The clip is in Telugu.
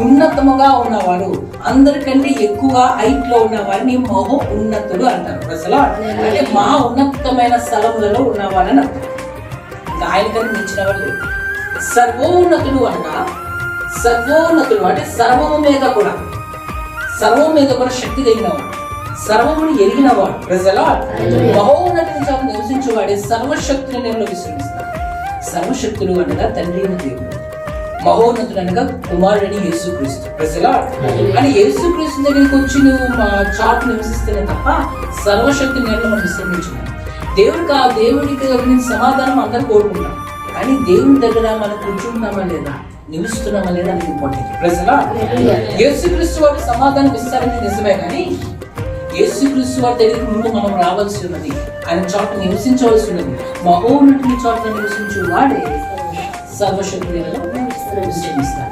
ఉన్నతముగా ఉన్నవాడు అందరికంటే ఎక్కువ హైట్లో ఉన్నవాడిని మహో ఉన్నతుడు అంటారు. ప్రజలు అంటే మా ఉన్నతమైన స్థలములలో ఉన్నవాడని అర్థం. ఇంకా ఆయన కంటే మించిన వాళ్ళు. సర్వోన్నతుడు అనగా సర్వోన్నతుడు అంటే సర్వము మీద కూడా. సర్వం మీద కూడా శక్తి కలిగినవాడు. సర్వమును ఎరిగినవాడు. ప్రజల మహోన్నతుని చాటు నివసించేవాడే సర్వశక్తులు నేను విశ్రమిస్తాడు సర్వశక్తులు అనగా తండ్రి దేవుడు. మహోన్నతుడు అనగా కుమారుడని యేసుక్రీస్తు. ప్రజల అని యేసుక్రీస్తు దగ్గరికి వచ్చి నువ్వు మా చాటు నివసిస్తేనే తప్ప సర్వశక్తి నేను మనం విశ్రమించున్నాం దేవుడికి ఆ దేవుడికి కలిగిన సమాధానం అందరూ కోరుకుంటాం కానీ దేవుని దగ్గర మనం కూర్చుంటున్నామా లేదా? నిలుస్తున్నామా లేదా అనేది ఇంపార్టెంట్. ప్రజల యేసుక్రీస్తు వారి సమాధానం ఇస్తారని నిజమే కానీ యేసుక్రీస్తు వారి దగ్గరికి ముందు మనం రావాల్సి ఉన్నది. ఆయన చోట నివసించవలసి ఉన్నది. మహోన్నతుని చోట నివసించు వాడే సర్వశక్తులను extremista